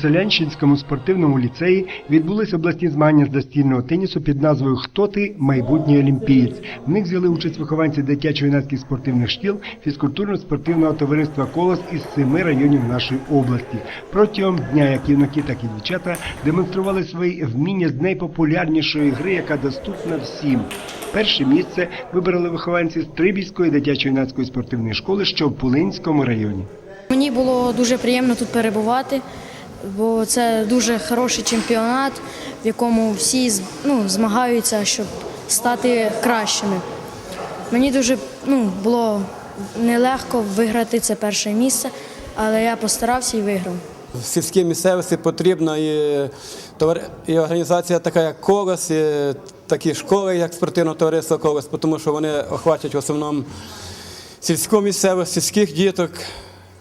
Селянщинському спортивному ліцеї відбулись обласні змагання з настільного тенісу під назвою Хто ти майбутній олімпієць. В них взяли участь вихованці дитячо-юнацьких спортивних шкіл фізкультурно-спортивного товариства Колос із семи районів нашої області. Протягом дня як юнаки, так і дівчата демонстрували свої вміння з найпопулярнішої гри, яка доступна всім. Перше місце вибрали вихованці Стрибільської дитячо-юнацької спортивної школи, що в Пулинському районі. Мені було дуже приємно тут перебувати, бо це дуже хороший чемпіонат, в якому всі ну, змагаються, щоб стати кращими. Мені дуже ну, було нелегко виграти це перше місце, але я постарався і виграв. В сільській місцевості потрібна і, і організація така, як Колос, і такі школи, як спортивне товариство Колос, тому що вони охватять в основному сільську місцевість, сільських діток,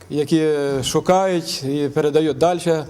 які шукають і передають далі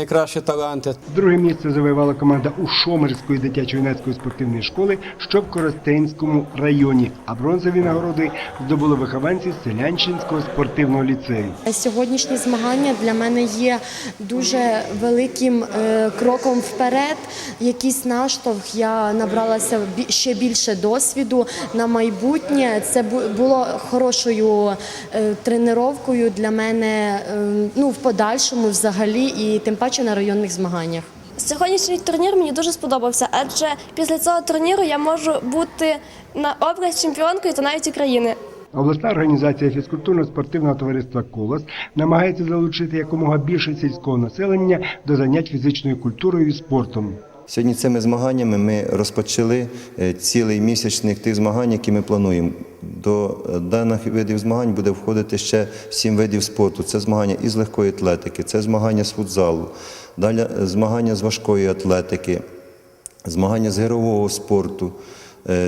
найкращі таланти. Друге місце завоювала команда Ушомирської дитячо-юнацької спортивної школи, що в Коростенському районі. А бронзові нагороди здобули вихованці Селянчинського спортивного ліцею. Сьогоднішні змагання для мене є дуже великим е, кроком вперед. Якийсь наштовх я набралася бі- ще більше досвіду на майбутнє. Це бу- було хорошою е, тренувкою для мене е, ну, в подальшому взагалі і тим паче на районних змаганнях. Сьогоднішній турнір мені дуже сподобався, адже після цього турніру я можу бути на область чемпіонкою та навіть України. Обласна організація фізкультурно-спортивного товариства Колос намагається залучити якомога більше сільського населення до занять фізичною культурою і спортом. Сьогодні цими змаганнями ми розпочали е, цілий місячник тих змагань, які ми плануємо. До е, даних видів змагань буде входити ще сім видів спорту. Це змагання із легкої атлетики, це змагання з футзалу, далі е, змагання з важкої атлетики, змагання з гирового спорту,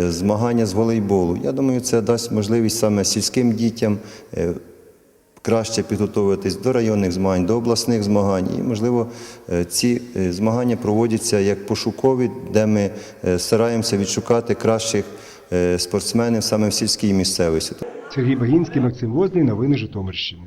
змагання з волейболу. Я думаю, це дасть можливість саме сільським дітям краще підготуватись до районних змагань, до обласних змагань. І, можливо, е, ці е, змагання проводяться як пошукові, де ми е, стараємося відшукати кращих спортсменів саме в сільській місцевості. Сергій Багінський, Максим Возний, новини Житомирщини.